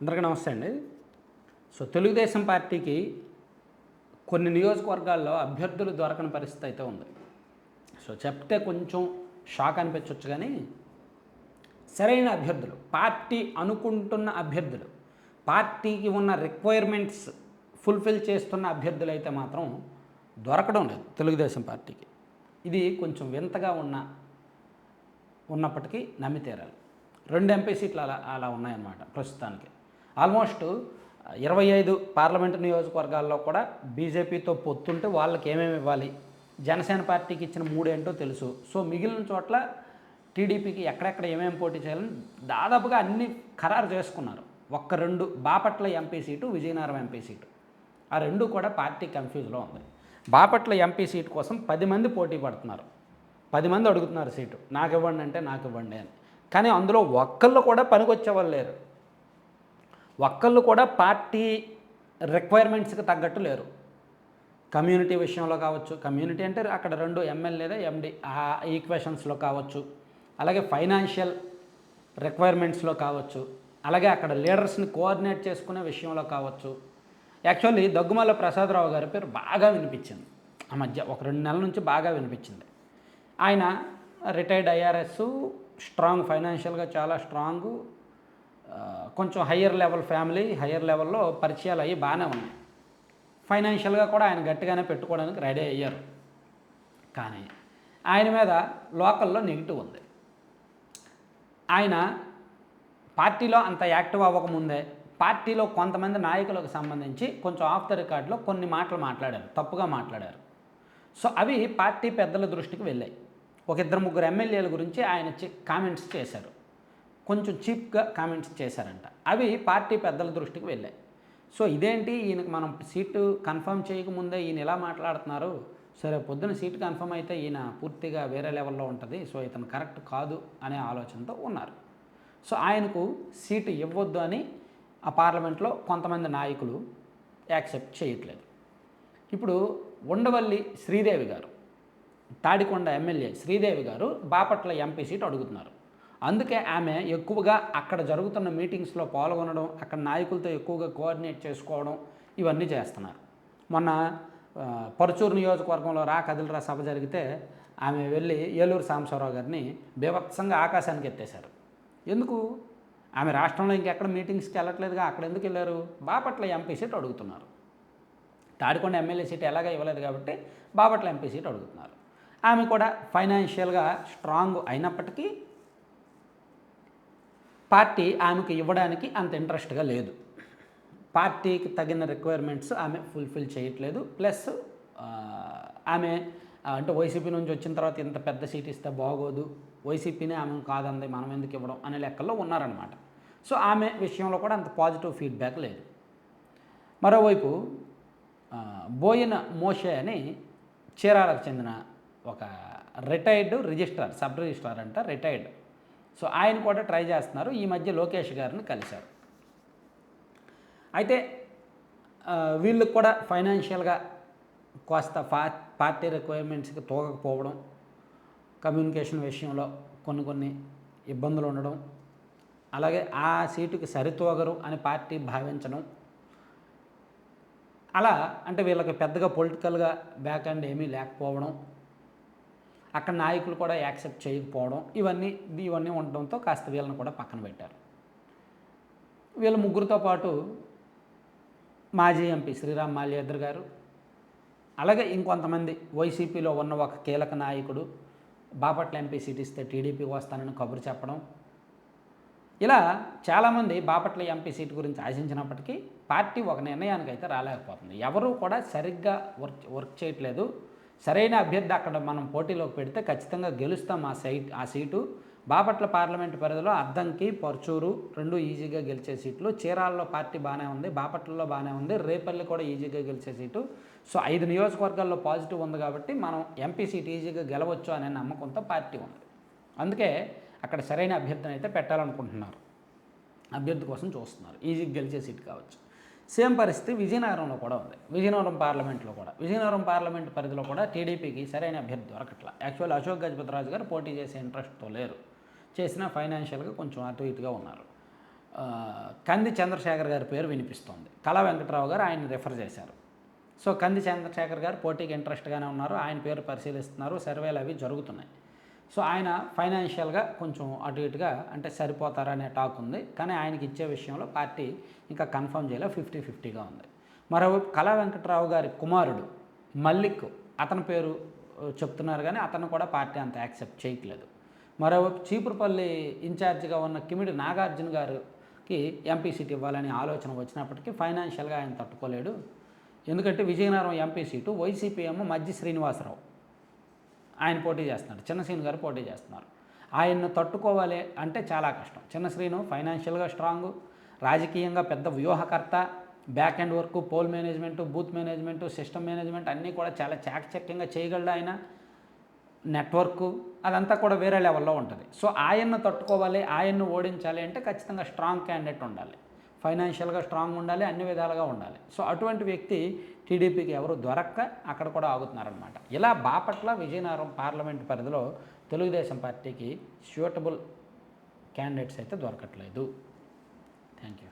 అందరికీ నమస్తే అండి. సో తెలుగుదేశం పార్టీకి కొన్ని నియోజకవర్గాల్లో అభ్యర్థులు దొరకని పరిస్థితి అయితే ఉంది. సో చెప్తే కొంచెం షాక్ అనిపించవచ్చు కానీ సరైన అభ్యర్థులు పార్టీ అనుకుంటున్న అభ్యర్థులు పార్టీకి ఉన్న రిక్వైర్మెంట్స్ ఫుల్ఫిల్ చేస్తున్న అభ్యర్థులు అయితే మాత్రం దొరకడం లేదు తెలుగుదేశం పార్టీకి. ఇది కొంచెం వింతగా ఉన్న ఉన్నప్పటికీ నమ్మి తీరాలి రెండు ఎంపీ సీట్లు అలా అలా ఉన్నాయన్నమాట ప్రస్తుతానికి. ఆల్మోస్ట్ ఇరవై ఐదు పార్లమెంటు నియోజకవర్గాల్లో కూడా బీజేపీతో పొత్తుంటే వాళ్ళకి ఏమేమి ఇవ్వాలి? జనసేన పార్టీకి ఇచ్చిన మూడేంటో తెలుసు. సో మిగిలిన చోట్ల టీడీపీకి ఎక్కడెక్కడ ఏమేమి పోటీ చేయాలని దాదాపుగా అన్ని ఖరారు చేసుకున్నారు. ఒక్క రెండు Bapatla MP seat Vizianagaram MP seat. ఆ రెండు కూడా పార్టీ కన్ఫ్యూజ్లో ఉంది. బాపట్ల ఎంపీ సీటు కోసం పది మంది పోటీ పడుతున్నారు. పది మంది అడుగుతున్నారు సీటు. నాకు ఇవ్వండి అంటే నాకు ఇవ్వండి అని. కానీ అందులో ఒక్కళ్ళు కూడా పనికొచ్చే వాళ్ళు లేరు. ఒక్కళ్ళు కూడా పార్టీ రిక్వైర్మెంట్స్కి తగ్గట్టు లేరు. కమ్యూనిటీ విషయంలో కావచ్చు కమ్యూనిటీ అంటే అక్కడ రెండు ఎమ్మెల్యే ఎండి ఆ ఈక్వేషన్స్లో కావచ్చు అలాగే ఫైనాన్షియల్ రిక్వైర్మెంట్స్లో కావచ్చు అలాగే అక్కడ లీడర్స్ని కోఆర్డినేట్ చేసుకునే విషయంలో కావచ్చు. యాక్చువల్లీ దగ్గుమల్ల ప్రసాదరావు గారి పేరు బాగా వినిపించింది. ఆ మధ్య ఒక రెండు నెలల నుంచి బాగా వినిపించింది. ఆయన రిటైర్డ్ ఐఆర్ఎస్ స్ట్రాంగ్ ఫైనాన్షియల్గా చాలా స్ట్రాంగ్ కొంచెం హయ్యర్ లెవెల్ ఫ్యామిలీ హయ్యర్ లెవెల్లో పరిచయాలు అయ్యి బాగానే ఉన్నాయి. ఫైనాన్షియల్గా కూడా ఆయన గట్టిగానే పెట్టుకోవడానికి రెడీ అయ్యారు. కానీ ఆయన మీద లోకల్లో నెగిటివ్ ఉంది. ఆయన పార్టీలో అంత యాక్టివ్ అవ్వకముందే పార్టీలో కొంతమంది నాయకులకు సంబంధించి కొంచెం ఆఫ్ ద రికార్డులో కొన్ని మాటలు మాట్లాడారు తప్పుగా మాట్లాడారు. సో అవి పార్టీ పెద్దల దృష్టికి వెళ్ళాయి. ఒక ఇద్దరు ముగ్గురు ఎమ్మెల్యేల గురించి ఆయన కామెంట్స్ చేశారు. కొంచెం చీప్గా కామెంట్స్ చేశారంట. అవి పార్టీ పెద్దల దృష్టికి వెళ్ళాయి. సో ఇదేంటి? ఈయనకి మనం సీటు కన్ఫర్మ్ చేయకముందే ఈయన ఎలా మాట్లాడుతున్నారు? సరే పొద్దున సీటు కన్ఫర్మ్ అయితే ఈయన పూర్తిగా వేరే లెవెల్లో ఉంటుంది. సో ఇతను కరెక్ట్ కాదు అనే ఆలోచనతో ఉన్నారు. సో ఆయనకు సీటు ఇవ్వద్దు అని ఆ పార్లమెంట్లో కొంతమంది నాయకులు యాక్సెప్ట్ చేయట్లేదు. ఇప్పుడు ఉండవల్లి శ్రీదేవి గారు తాడికొండ ఎమ్మెల్యే శ్రీదేవి గారు బాపట్ల ఎంపీ సీట్ అడుగుతున్నారు. అందుకే ఆమె ఎక్కువగా అక్కడ జరుగుతున్న మీటింగ్స్లో పాల్గొనడం అక్కడ నాయకులతో ఎక్కువగా కోఆర్డినేట్ చేసుకోవడం ఇవన్నీ చేస్తున్నారు. మొన్న పరుచూరు నియోజకవర్గంలో రా కదిలిరా సభ జరిగితే ఆమె వెళ్ళి ఏలూరు సాంబశివరావు గారిని బీభత్సంగా ఆకాశానికి ఎత్తేశారు. ఎందుకు? ఆమె రాష్ట్రంలో ఇంకెక్కడ మీటింగ్స్కి వెళ్ళట్లేదుగా? అక్కడ ఎందుకు వెళ్ళారు? బాపట్ల ఎంపీ సీట్ అడుగుతున్నారు. తాడికొండ ఎమ్మెల్యే సీట్ ఎలాగ ఇవ్వలేదు కాబట్టి బాపట్ల ఎంపీ సీట్ అడుగుతున్నారు. ఆమె కూడా ఫైనాన్షియల్గా స్ట్రాంగ్ అయినప్పటికీ పార్టీ ఆమెకు ఇవ్వడానికి అంత ఇంట్రెస్ట్గా లేదు. పార్టీకి తగిన రిక్వైర్మెంట్స్ ఆమె ఫుల్ఫిల్ చేయట్లేదు. ప్లస్ ఆమె అంటే వైసీపీ నుంచి వచ్చిన తర్వాత ఇంత పెద్ద సీట్ ఇస్తే బాగోదు. వైసీపీనే ఆమె కాదంది మనం ఎందుకు ఇవ్వడం అనే లెక్కల్లో ఉన్నారనమాట సో ఆమె విషయంలో కూడా అంత పాజిటివ్ ఫీడ్బ్యాక్ లేదు. మరోవైపు బోయిన మోషే అని చీరాలకు చెందిన ఒక రిటైర్డ్ రిజిస్ట్రార్ సబ్ రిజిస్ట్రార్ అంట రిటైర్డ్ సో ఆయన కూడా ట్రై చేస్తున్నారు. ఈ మధ్య లోకేష్ గారిని కలిశారు. అయితే వీళ్ళకి కూడా ఫైనాన్షియల్గా కాస్త పా పార్టీ రిక్వైర్మెంట్స్కి తోగకపోవడం కమ్యూనికేషన్ విషయంలో కొన్ని కొన్ని ఇబ్బందులు ఉండడం అలాగే ఆ సీటుకి సరితూగరు అని పార్టీ భావించడం అలా అంటే వీళ్ళకి పెద్దగా పొలిటికల్గా బ్యాక్ అండ్ ఏమీ లేకపోవడం అక్కడ నాయకులు కూడా యాక్సెప్ట్ చేయకపోవడం ఇవన్నీ ఇవన్నీ ఉండడంతో కాస్త వీళ్ళని కూడా పక్కన పెట్టారు. వీళ్ళ ముగ్గురితో పాటు మాజీ ఎంపీ శ్రీరామ్ మాల్యాద్రి గారు అలాగే ఇంకొంతమంది వైసీపీలో ఉన్న ఒక కీలక నాయకుడు బాపట్ల ఎంపీ సీట్ ఇస్తే టీడీపీకి వస్తానని కబురు చెప్పడం. ఇలా చాలామంది బాపట్ల ఎంపీ సీట్ గురించి ఆశించినప్పటికీ పార్టీ ఒక నిర్ణయానికి అయితే రాలేకపోతుంది. ఎవరూ కూడా సరిగ్గా వర్క్ వర్క్ చేయట్లేదు. సరైన అభ్యర్థి అక్కడ మనం పోటీలోకి పెడితే ఖచ్చితంగా గెలుస్తాం ఆ సైట్ ఆ సీటు. బాపట్ల పార్లమెంట్ పరిధిలో అద్దంకి పర్చూరు రెండు ఈజీగా గెలిచే సీట్లు. చీరాల్లో పార్టీ బాగానే ఉంది బాపట్లలో బాగానే ఉంది రేపల్లి కూడా ఈజీగా గెలిచే సీటు. సో ఐదు నియోజకవర్గాల్లో పాజిటివ్ ఉంది కాబట్టి మనం ఎంపీ సీట్ ఈజీగా గెలవచ్చు అనే నమ్మకంతో పార్టీ ఉంది. అందుకే అక్కడ సరైన అభ్యర్థిని అయితే పెట్టాలనుకుంటున్నారు. అభ్యర్థి కోసం చూస్తున్నారు. ఈజీగా గెలిచే సీట్ కావచ్చు. సేమ్ పరిస్థితి విజయనగరంలో కూడా ఉంది. విజయనగరం పార్లమెంట్లో కూడా. విజయనగరం పార్లమెంట్ పరిధిలో కూడా టీడీపీకి సరైన అభ్యర్థి దొరకట్ల. యాక్చువల్ అశోక్ గజపతిరాజు గారు పోటీ చేసే ఇంట్రెస్ట్తో లేరు. చేసిన ఫైనాన్షియల్గా కొంచెం అటు ఇటుగా ఉన్నారు. కంది చంద్రశేఖర్ గారి పేరు వినిపిస్తోంది. కళా వెంకట్రావు గారు ఆయన రిఫర్ చేశారు. సో కంది చంద్రశేఖర్ గారు పోటీకి ఇంట్రెస్ట్గానే ఉన్నారు. ఆయన పేరు పరిశీలిస్తున్నారు. సర్వేలు అవి జరుగుతున్నాయి. సో ఆయన ఫైనాన్షియల్గా కొంచెం అటు ఇటుగా అంటే సరిపోతారనే టాక్ ఉంది. కానీ ఆయనకి ఇచ్చే విషయంలో పార్టీ ఇంకా కన్ఫర్మ్ చేయలే ఫిఫ్టీ ఫిఫ్టీగా ఉంది. మరోవైపు కళా వెంకట్రావు గారి కుమారుడు మల్లిక్ అతని పేరు చెప్తున్నారు కానీ అతను కూడా పార్టీ అంత యాక్సెప్ట్ చేయట్లేదు. మరోవైపు చీపురుపల్లి ఇన్ఛార్జిగా ఉన్న కిమిడి నాగార్జున గారికి ఎంపీ సీట్ ఇవ్వాలని ఆలోచన వచ్చినప్పటికీ ఫైనాన్షియల్గా ఆయన తట్టుకోలేడు. ఎందుకంటే విజయనగరం ఎంపీ సీటు వైసీపీ ఏమో మధ్య శ్రీనివాసరావు. ఆయన పోటీ చేస్తున్నాడు. చిన్న శ్రీను గారు పోటీ చేస్తున్నారు. ఆయన్ను తట్టుకోవాలి అంటే చాలా కష్టం. చిన్న శ్రీను ఫైనాన్షియల్గా స్ట్రాంగ్ రాజకీయంగా పెద్ద వ్యూహకర్త back and work poll management booth management system management అన్నీ కూడా చాలా చాకచక్యంగా చేయగలడు ఆయన. నెట్వర్క్ అదంతా కూడా వేరే లెవెల్లో ఉంటుంది. సో ఆయన్ను తట్టుకోవాలి ఆయన్ను ఓడించాలి అంటే ఖచ్చితంగా స్ట్రాంగ్ క్యాండిడేట్ ఉండాలి. ఫైనాన్షియల్గా స్ట్రాంగ్ ఉండాలి అన్ని విధాలుగా ఉండాలి. సో అటువంటి వ్యక్తి టీడీపీకి ఎవరు దొరక్క అక్కడ కూడా ఆగుతున్నారనమాట ఇలా బాపట్ల విజయనగరం పార్లమెంట్ పరిధిలో తెలుగుదేశం పార్టీకి సూటబుల్ క్యాండిడేట్స్ అయితే దొరకట్లేదు. Thank you.